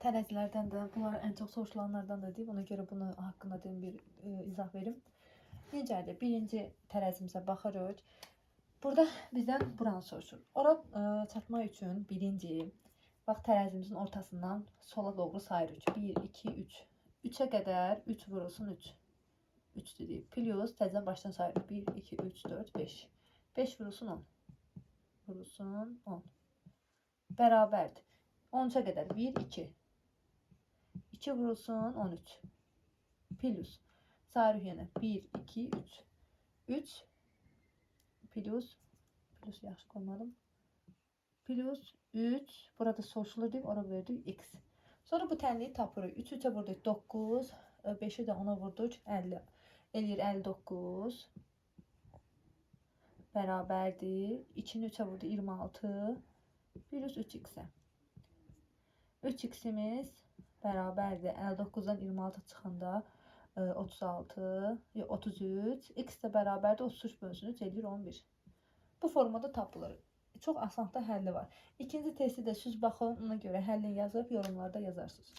Tərəzilərdən də, bunlar ən çox soruşulanlardan da deyib. Ona görə bunu haqqında deyim bir e, izah verim. Necədir? Birinci tərəzimizə baxırıq. Burada bizdən buranı soruşur. Ora e, çatmaq üçün birinci bax tərəzimizin ortasından sola doğru sayırıq. 1 2 3. 3-ə qədər 3 vurulsun 3. 3 dedik. Plus təzədən başdan sayırıq. 1 2 3 4 5. 5 vurulsun 10. Vurulsun 10. Bərabərdir. 13'e kadar 1 2 2 vurulsun 13 plus sarı yine 1 2 3 3 plus plus yaxşı koymadım. Plus 3 burada soruşulur deyib ora verdik x. Sonra bu tənliyi tapırıq 3 3'e vurduk 9 5'i də 10'a vurduk 50 eləyir 59 bərabərdir 2'ni 3'e vurdu 26 plus 3x'e 3x'imiz bərabərdir. 59-dan 26 çıxanda e, 36, yox, 33. X də bərabərdir 33 bölünsün 3 eləyir 11. Bu formada tapılır. Çox asan da həlli var. İkinci testi də siz baxın, ona görə həllini yazıb yorumlarda yazarsınız.